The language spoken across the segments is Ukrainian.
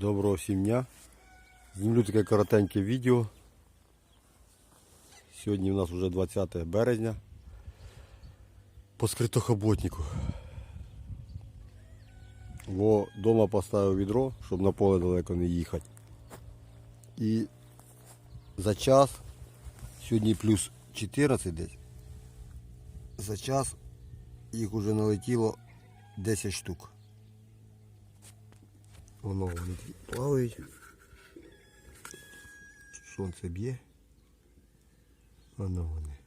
Доброго всім дня. Знімлю таке коротеньке відео. Сьогодні у нас вже 20 березня. По скритохоботнику. Во дома поставив відро, щоб на поле далеко не їхати. І за час, сьогодні плюс 14 десь, за час їх вже налетіло 10 штук. Воно вони плавають. Сонце б'є. Воно вони.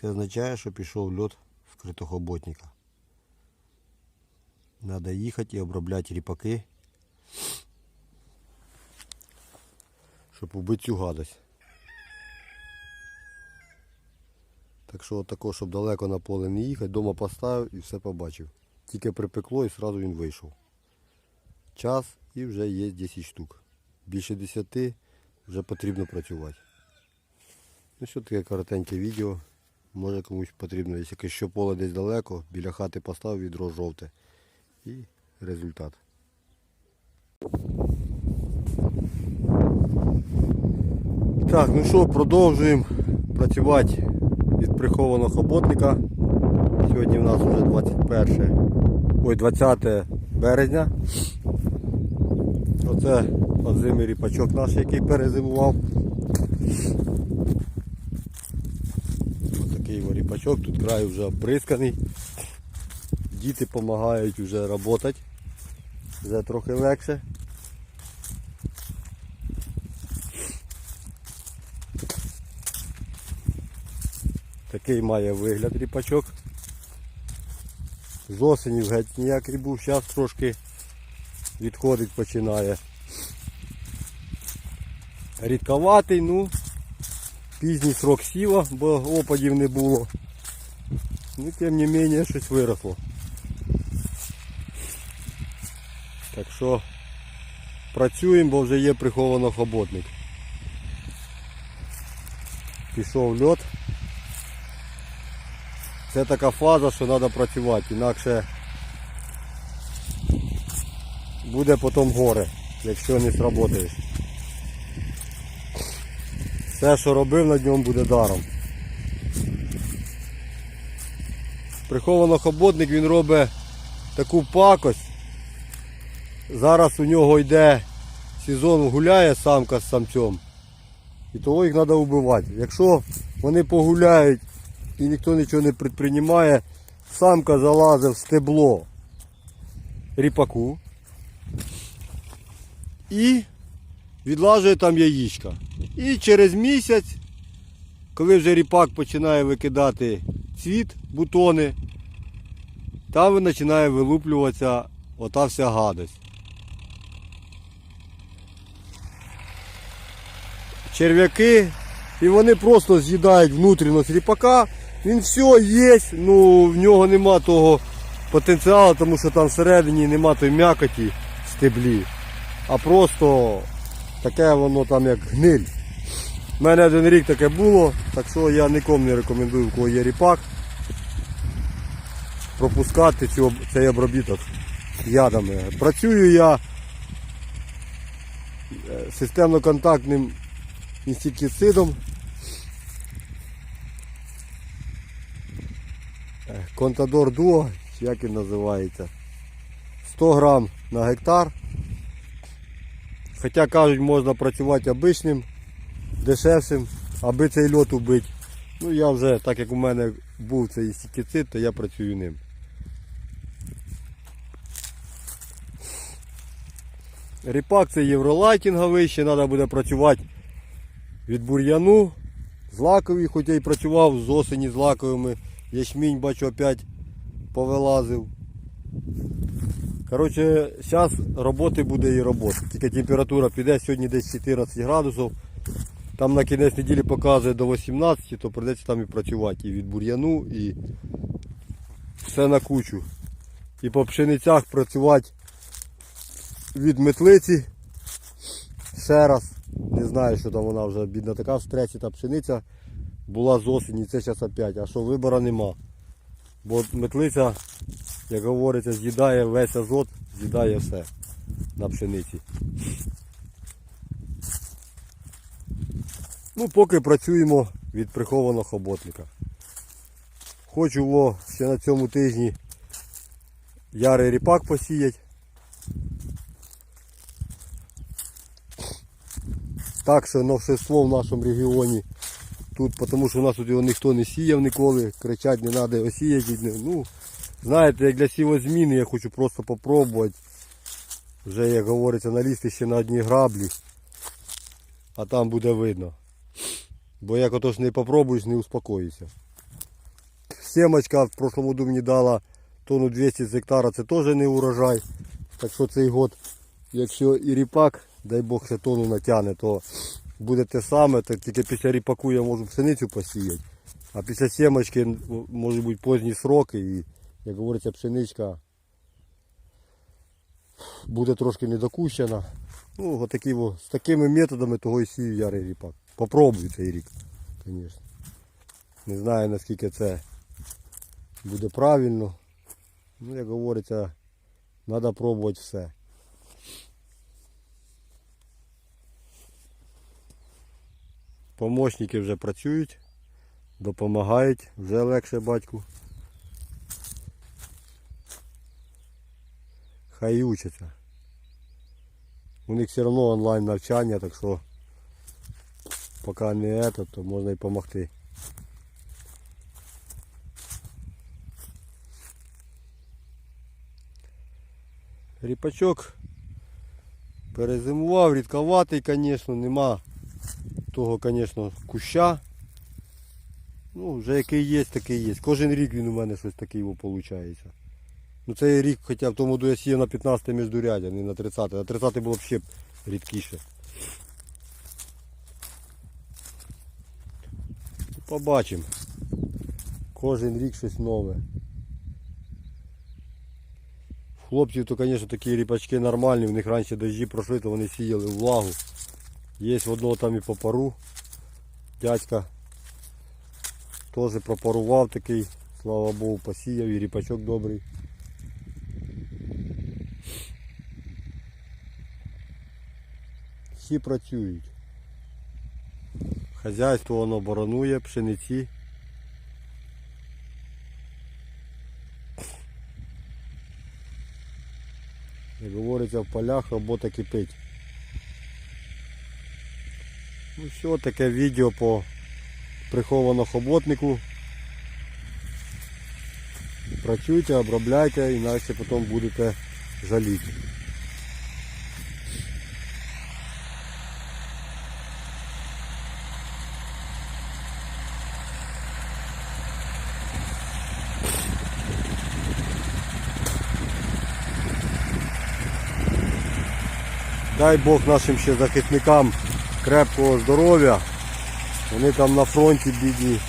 Це означає, що пішов льот скритохоботника. Надо їхати і обробляти ріпаки, щоб убити цю гадость. Так що отако, щоб далеко на поле не їхати, дома поставив і все побачив. Тільки припекло і одразу він вийшов. Час і вже є 10 штук. Більше 10 вже потрібно працювати. Ну що таке коротеньке відео. Може комусь потрібно, якщо що поле десь далеко, біля хати поставив відро жовте. І результат. Так, ну що, продовжуємо працювати від прихованого хоботника. Сьогодні в нас вже 21, ой, 20 березня. Оце озимий ріпачок наш, який перезимував. Ось такий ріпачок, тут край вже обрисканий. Діти допомагають вже працювати. Вже трохи легше. Такий має вигляд ріпачок. З осені геть ніякий був, зараз трошки відходить починає. Рідковатий, ну, пізній срок сіла, бо опадів не було. Ну, тим не менше, щось виросло. Так що працюємо, бо вже є приховано хоботник. Пішов льот. Це така фаза, що треба працювати, інакше буде потім горе, якщо не сработаєш. Все, що робив на ньому, буде даром. Приховано хоботник він робить таку пакость. Зараз у нього йде сезон гуляє самка з самцем. І того їх треба вбивати. Якщо вони погуляють і ніхто нічого не предприймає, самка залазить в стебло ріпаку і відлажує там яєчка. І через місяць, коли вже ріпак починає викидати цвіт, бутони, там починає вилуплюватися ота вся гадость. Черв'яки, і вони просто з'їдають внутрішність ріпака. Він все є, ну в нього нема того потенціалу, тому що там всередині нема тої м'якоті в стеблі. А просто таке воно там як гниль. У мене один рік таке було, так що я нікому не рекомендую, у кого є ріпак, пропускати цей обробіток ядами. Працюю я е, системно-контактним інсектицидом. Контадор Дуо, як він називається. 100 грам на гектар. Хоча кажуть, можна працювати обичним, дешевшим, аби цей льот убити. Ну я вже, так як у мене був цей інсектицид, то я працюю ним. Ріпак це євролайтінговий, ще треба буде працювати від бур'яну. Злаковий, хоч я і працював з осені з лаковими. Ячмінь бачу опять повилазив. Коротше, зараз роботи буде і роботи. Тільки температура піде, сьогодні десь 14 градусів. Там на кінець неділі показує до 18, то прийдеться там і працювати. І від бур'яну, і все на кучу. І по пшеницях працювати від метлиці. Ще раз. Не знаю, що там вона вже бідна така в стресі, та пшениця була з осені, це зараз опять. А що вибору нема. Бо метлиця як говориться, з'їдає весь азот, з'їдає все на пшениці. Ну, поки працюємо від прихованого хоботника. Хочу во, ще на цьому тижні ярий ріпак посіять. Так що новшество в нашому регіоні. Тут, тому що у нас тут його ніхто не сіяв ніколи, кричать не треба осіяти. Ну, знаєте, як для сівозміни я хочу просто попробувати. Вже, як говориться, налізти ще на одні граблі, а там буде видно. Бо як отож не попробуєш, не успокоїшся. Семочка в прошлому году мені дала тонну 200 з гектара, це теж не урожай. Так що цей год, якщо і ріпак, дай Бог ще тонну натягне, то буде те саме, так тільки після ріпаку я можу пшеницю посіяти. А після семочки можуть бути позні сроки і, як говориться, пшеничка буде трошки недокущена. Ну, отакі, во, з такими методами того і сію ярий ріпак. Попробую цей рік, звісно. Не знаю наскільки це буде правильно. Ну, як говориться, треба пробувати все. Помощники вже працюють, допомагають, вже легше батьку. Хай учаться. У них все одно онлайн навчання, так що поки не это, то можна і допомогти. Ріпачок перезимував, рідковатий, звісно, нема того, звісно, куща. Ну, вже який є, такий є. Кожен рік він у мене щось такий виходить. Ну цей рік, хоча в тому году я сіяв на 15 міждурядя, не на 30. На 30 було б ще рідкіше. Побачимо. Кожен рік щось нове. Хлопців то, звісно, такі ріпачки нормальні, в них раніше дощі пройшли, то вони сіяли влагу. Є в одного там і по пару. Дядька теж пропарував такий, слава Богу, посіяв і ріпачок добрий. Всі працюють. Хазяйство воно боронує, пшениці. Як говориться, в полях робота кипить. Ну все, таке відео по прихованому хоботнику. Працюйте, обробляйте, інакше потім будете жаліти. Дай Бог нашим ще захисникам крепкого здоров'я. Вони там на фронті бідні.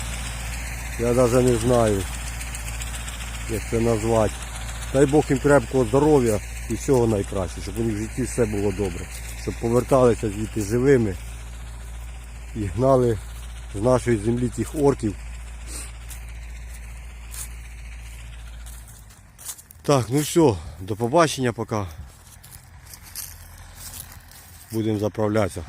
Я навіть не знаю, як це назвати. Дай Бог їм крепкого здоров'я і всього найкраще, щоб у них в житті все було добре. Щоб поверталися звідти живими і гнали з нашої землі тих орків. Так, ну все, до побачення поки. Будемо заправлятися.